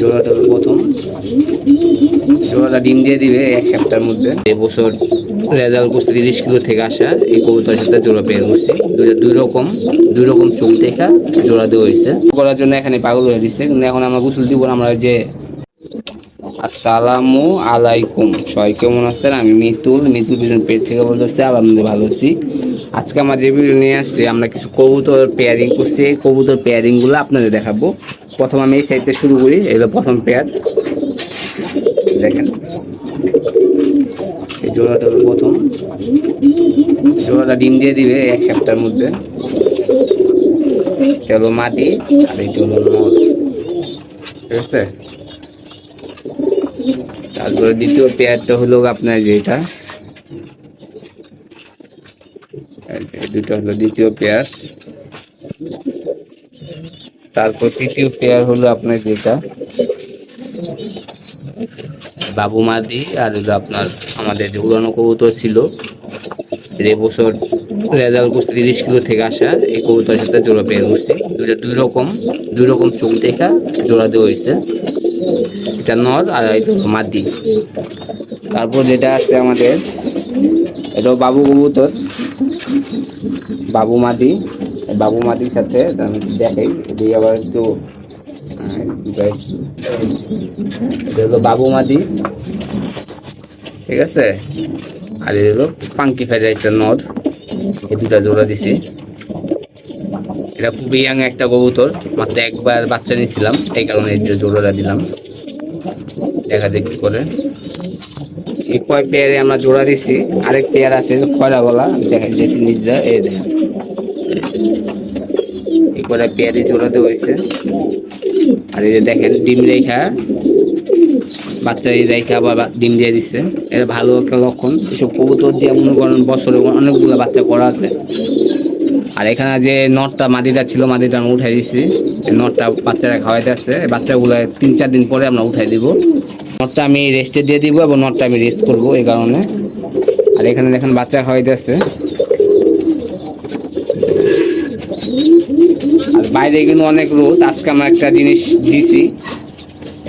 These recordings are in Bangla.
জোড়াটা প্রথম। জোড়াটা ডিম দিয়ে দিবে এক সপ্তাহের মধ্যে। এবছর রেজাল্ট করছে তিরিশ কিলো থেকে আসা। এই কবুতরের সাথে জোড়া পেয়ে করছি দুই রকম দুই রকম চোখ দেখা জোড়া দেওয়া হয়েছে। করার জন্য এখানে পাগল হয়ে দিচ্ছে কিন্তু এখন আমরা গোসল দিব আমরা যে আসসালামু আলাইকুম। সবাই কেমন আছেন? আমি মিতুল। মিতুল বিজন পেট থেকে বলতেছি, আলহামদুলিল্লাহ ভালো আছি। আজকে আমার যে ভিডিও নিয়ে আসছি, আমরা কিছু কবুতর পেয়ারিং করছি। কবুতর পেয়ারিংগুলো আপনাদের দেখাবো। প্রথম আমি এই সাইডটা শুরু করি এগুলো প্রথম পেয়ার দেখেন। এই জোড়াটা হলো প্রথম। জোড়াটা ডিম দিয়ে দিবে এক সপ্তাহের মধ্যে। এটা হলো মাটি, আর এটা হলো ঠিক আছে? তারপরে দ্বিতীয় পেয়ারটা হলো আপনার যেটা দুটো হলো দ্বিতীয় পেয়ার তারপর তৃতীয় পেয়ার হলো আপনার যেটা? বাবু মাদি আর হলো আপনার আমাদের যে উড়ানো কবুতর ছিল। এ বছর রেজাল্ট করছে তিরিশ কিলো থেকে আসা। এই কবুতরের সাথে জোড়া পেয়ে করছি। দুইটা দুই রকম দুই রকম চোখ দেখা জোড়া দেওয়া হয়েছে। এটা নর আর মাদি। তারপর যেটা আছে আমাদের এটা বাবু কবুতর। বাবু মাদি। বাবু মাদির সাথে দেখাই। এদিকে আবার একটু হলো বাবু মাদি ঠিক আছে? আর হলো পাঙ্কি ফেজা একটা নদ। এই দুটা জোড়া দিছি। এটা খুবই ইয়াং একটা কবুতর। মাত্র একবার বাচ্চা নিয়েছিলাম। এই কারণে এই জোড়াটা দিলাম। দেখা দেখি করে। এই কয় পেয়ারে আমরা জোড়া দিছি। আরেক পেয়ার আছে খয়রা বলা দেখা যাচ্ছে নিজরা এই দেখেন। এই পেয়ারি পেয়ারে জোড়া দেওয়া হয়েছে। আর এই যে দেখেন, ডিম রেখা। বাচ্চা এই রেখা আবার ডিম দিয়ে দিচ্ছে এটা ভালো একটা লক্ষণ। এসব কবুতর দিয়ে মনে করেন বছরে অনেকগুলো বাচ্চা করা আছে। আর এখানে যে নটটা মাদিটা ছিল মাদিটা আমি উঠাই এই নটটা বাচ্চারা খাওয়াইতে এই বাচ্চাগুলো তিন চার দিন পরে আমরা উঠাই দিব। নটটা আমি রেস্টে দিয়ে দিব এবং নটটা আমি রেস্ট করব এই কারণে। আর এখানে দেখেন বাচ্চা খাওয়াইতে আছে বাইরে কিন্তু অনেক রোদ। আজকে আমরা একটা জিনিস দিছি।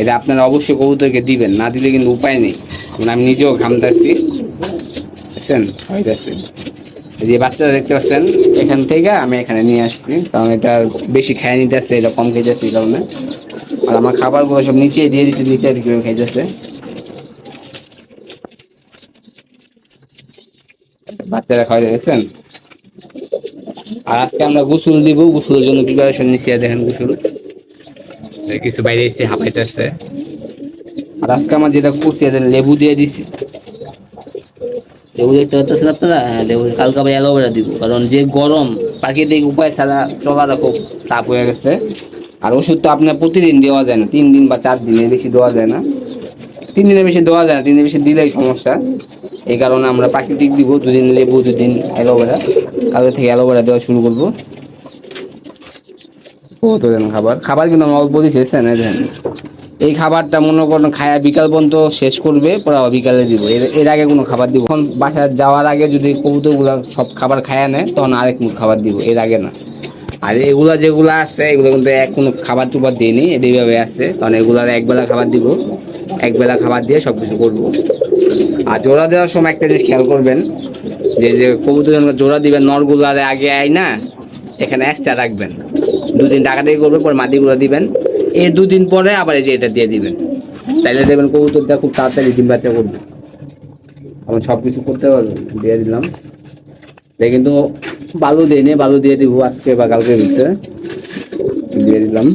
এটা আপনারা অবশ্যই কবুতরকে দিবেন। না দিলে কিন্তু উপায় নেই। কারণ আমি নিজেও ঘামতেছি। বুঝছেন? হইতেছে যে বাচ্চারা দেখতে পাচ্ছেন, এখান থেকে আমি এখানে নিয়ে আসছি। কারণ এটা বেশি খেয়ে নিতে আসছে এটা কম খাইতেছে এই কারণে। আর আমার খাবারগুলো সব নিচে দিয়ে দিচ্ছে, নিচে দিকে খাইতেছে। বাচ্চারা খাওয়া দেখছেন আর আজকে আমরা গোসল দিব গোসলের জন্য প্রিপারেশন নিচ্ছি আর দেখেন গোসল। কিছু বাইরে এসে হাঁপাইতেছে। আর আজকে আমার যেটা করছি এদের লেবু দিয়ে দিছি। লেবু দেখতে পাচ্ছেন আপনারা? হ্যাঁ লেবু কালকে আবার অ্যালোভেরা দিব কারণ যে গরম প্রাকৃতিক উপায় ছাড়া চলাটা খুব তাপ হয়ে গেছে। আর ওষুধ তো আপনার প্রতিদিন দেওয়া যায় না তিন দিন বা চার দিনের বেশি দেওয়া যায় না। তিন দিনের বেশি দেওয়া যায় না, তিন দিনের বেশি দিলেই সমস্যা। এই কারণে আমরা প্রাকৃতিক দিব, দুদিন লেবু দুদিন অ্যালোভেরা। কালকে থেকে অ্যালোভেরা দেওয়া শুরু করব। খাবার? খাবার কিন্তু অল্প দিচ্ছি, বুঝছেন? এই খাবারটা মনে করেন খায়া বিকাল পর্যন্ত শেষ করবে, পরে বিকালে দিব। এর এর আগে কোনো খাবার দিব এখন বাসায় যাওয়ার আগে যদি কবুতরগুলো সব খাবার খায়া নেয়, তখন আরেক মুখ খাবার দিব, এর আগে না। আর এগুলা যেগুলো আছে, এগুলো কিন্তু এক কোনো খাবার টুবার দিইনি এইভাবে আছে। কারণ এগুলার একবেলা খাবার দিব। একবেলা খাবার দিয়ে সব কিছু করব। আর জোড়া দেওয়ার সময় একটা জিনিস খেয়াল করবেন, যে যে কবুতর জোড়া দিবেন, নরগুলার আগে আয় না, এখানে এক্সট্রা রাখবেন। দুদিন টাকা দিয়ে করবে পরে মাটিগুলো দিবেন। এই দুদিন পরে আবার এই যে এটা দিয়ে দিবেন। তাইলে দেবেন কবুতরটা খুব তাড়াতাড়ি ডিম বাচ্চা করবে। আমি সব কিছু করতে পারব, দিয়ে দিলাম। কিন্তু বালু দিয়ে নিয়ে বালু দিয়ে দিব আজকে বা কালকে ভিতরে। দিয়ে দিলাম।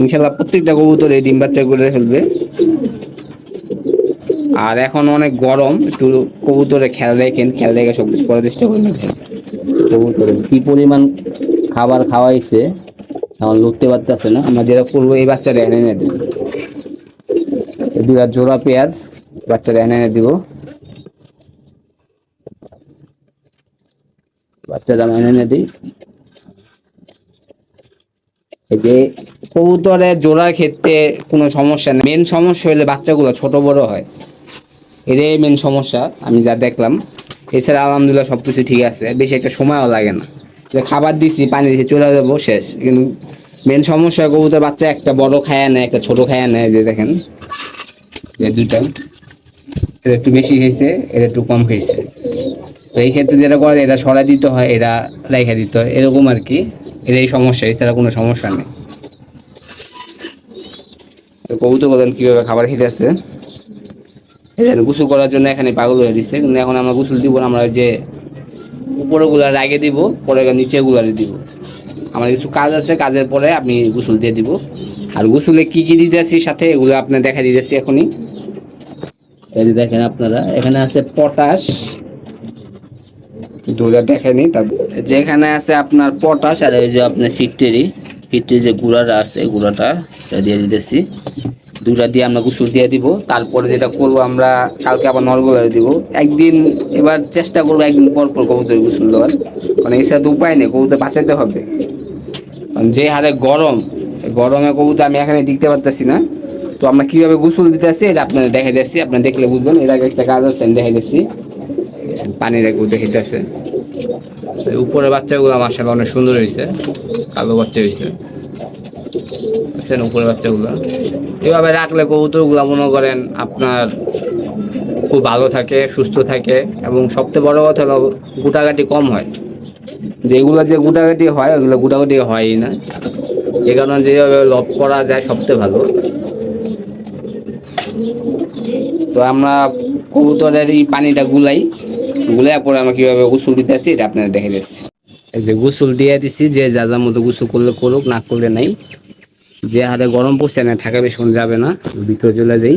ইনশাল্লাহ প্রত্যেকটা কবুতর এই ডিম বাচ্চা করে ফেলবে। আর এখন অনেক গরম, একটু কবুতরে খেয়াল দেখেন খেয়াল দেখে সব কিছু করার চেষ্টা করবেন কবুতরে কি পরিমাণ খাবার খাওয়াইছে এখন লুটতে পারতেছে না। আমরা যেটা করব, এই বাচ্চাটা এনে এনে দেবো। দুটা জোড়া পেঁয়াজ বাচ্চাটা এনে এনে দিব। বাচ্চাটা এনে এনে দিই। কবুতরের জোড়ার ক্ষেত্রে কোনো সমস্যা নেই। মেন সমস্যা হলে বাচ্চাগুলো ছোট বড় হয়। এটাই মেন সমস্যা, আমি যা দেখলাম। এছাড়া আলহামদুলিল্লাহ সব কিছু ঠিক আছে, বেশি একটা সময়ও লাগে না। যে খাবার দিছি, পানি দিছি, চলে যাব, শেষ। কিন্তু মেন সমস্যা কবুতর বাচ্চা একটা বড় খায়া নেয়, একটা ছোট খায়া নেয়, যে দেখেন এই দুইটা। এটা একটু বেশি খেয়েছে এটা একটু কম খেয়েছে তো এই ক্ষেত্রে যেটা করে এটা সরাই দিতে হয়, এটা রেখে দিতে হয়, এরকম আর কি। এটা এই সমস্যা, এছাড়া কোনো সমস্যা নেই। তো কবুতর বলেন কীভাবে খাবার খেতেছে গোসল করার জন্য এখানে পাগল হয়ে দিচ্ছে কিন্তু এখন আমরা গোসল দিব না আমরা যে উপরে গুলার আগে দিব পরে নিচে গুলারে দিব। আমার কিছু কাজ আছে কাজের পরে আমি গোসল দিয়ে দিব। আর গোসলে কি কি দিতেছি সাথে এগুলো আপনার দেখা দিতেছি এখনই। এই যে দেখেন আপনারা এখানে আছে পটাশ। দুটা দেখেনি তারপর যেখানে আছে আপনার পটাশ আর এই যে আপনার ফিকটেরি ফিকটেরি যে গুঁড়াটা আছে, গুঁড়াটা এটা দিয়ে দিতেছি। দুটা দিয়ে আমরা গোসল দিয়ে দিব। তারপরে যেটা করব আমরা, কালকে আবার নলগুলো দিব। একদিন এবার চেষ্টা করব একদিন পর পর কবুতর গোসল দেওয়ার। মানে এছাড়া তো উপায় নেই, কবুতর বাঁচাতে হবে। যে হারে গরম, গরমে কবুতর আমি এখানে টিকতে পারতেছি না। তো আমরা কীভাবে গোসল দিতেছি, এটা আপনাদের দেখাই দিচ্ছি আপনারা দেখলে বুঝবেন। এর আগে একটা কাজ আছে, আমি দেখাই দিচ্ছি পানির একটু দেখাইতেছে। উপরে বাচ্চাগুলো মাসাল অনেক সুন্দর হয়েছে, কালো বাচ্চা হয়েছে। দেখছেন উপরে বাচ্চাগুলো। এভাবে রাখলে কবুতরগুলো মনে করেন আপনার খুব ভালো থাকে, সুস্থ থাকে এবং সবচেয়ে বড় কথা হলো গুটাগাটি কম হয়। যেগুলো যে গুটাগাটি হয়, ওগুলো গুটাগাটি হয়ই না। এ কারণে যেভাবে লব করা যায় সবচেয়ে ভালো। তো আমরা কবুতরের এই পানিটা গুলাই। গুলাই পরে আমরা কীভাবে গোসল দিতে আসছি এটা আপনারা দেখে দিচ্ছি। এই যে গোসল দিয়ে দিচ্ছি যে যা যার মতো গোসল করলে করুক, না করলে নাই। যে হারে গরম পড়ছে, না থাকা বেশি যাবে না, ভিতরে চলে যাই।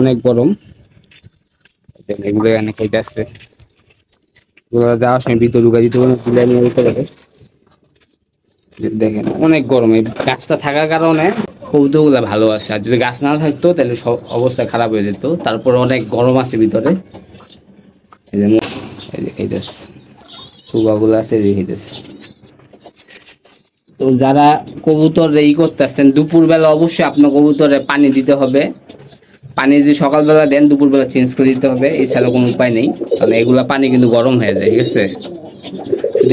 অনেক গরম। এগুলো এখানে আসছে। দেখেন, অনেক গরম। এই গাছটা থাকার কারণে কৌতুকগুলো ভালো আছে। আর যদি গাছ না থাকতো, তাহলে সব অবস্থা খারাপ হয়ে যেত। তারপর অনেক গরম আছে ভিতরে। এই এই সুবাগুলো আছে, এই যে তো যারা কবুতর ই করতেছেন, দুপুরবেলা অবশ্যই আপনার কবুতরে পানি দিতে হবে। পানি যদি সকালবেলা দেন, দুপুরবেলা চেঞ্জ করে দিতে হবে। এছাড়া কোনো উপায় নেই। কারণ এগুলা পানি কিন্তু গরম হয়ে যায়, ঠিক আছে?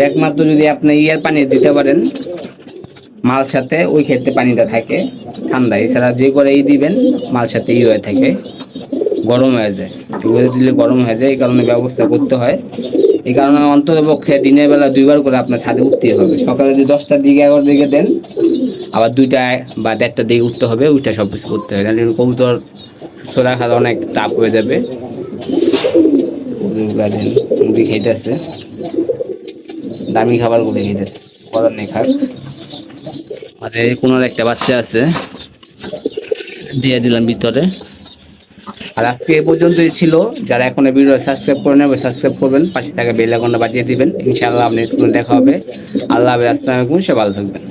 একমাত্র যদি আপনি ইয়ার পানি দিতে পারেন, মাল সাথে, ওই ক্ষেত্রে পানিটা থাকে। ঠান্ডা, এছাড়া যে করে এই দিবেন, মাল সাথে ই হয়ে থাকে। গরম হয়ে যায়। এগুলো দিলে গরম হয়ে যায়, এই কারণে ব্যবস্থা করতে হয়। এই কারণে অন্তত পক্ষে দিনের বেলা দুইবার করে আপনার ছাদে উঠতেই হবে। সকালে যদি দশটার দিকে, এগারোটার দিকে দেন, আবার দুইটায় বা দেড়টার দিকে উঠতে হবে ওইটা সব কিছু করতে হবে। তাহলে কবুতর সুস্থ রাখা অনেক তাপ হয়ে যাবে। দেন খাইতেছে। দামি খাবারগুলো খাইতেছে। করার নেই খাক আর কোনো একটা বাচ্চা আছে দিয়ে দিলাম ভিতরে। আর আজকে এ পর্যন্তই ছিল। যারা এখন ভিডিও সাবস্ক্রাইব করে নেবে সাবস্ক্রাইব করবেন। পাশে থাকা বেল আইকনটা বাজিয়ে দিবেন। ইনশাআল্লাহ আপনি দেখা হবে। আল্লাহ আসসালামু আলাইকুম। সে ভালো থাকবেন।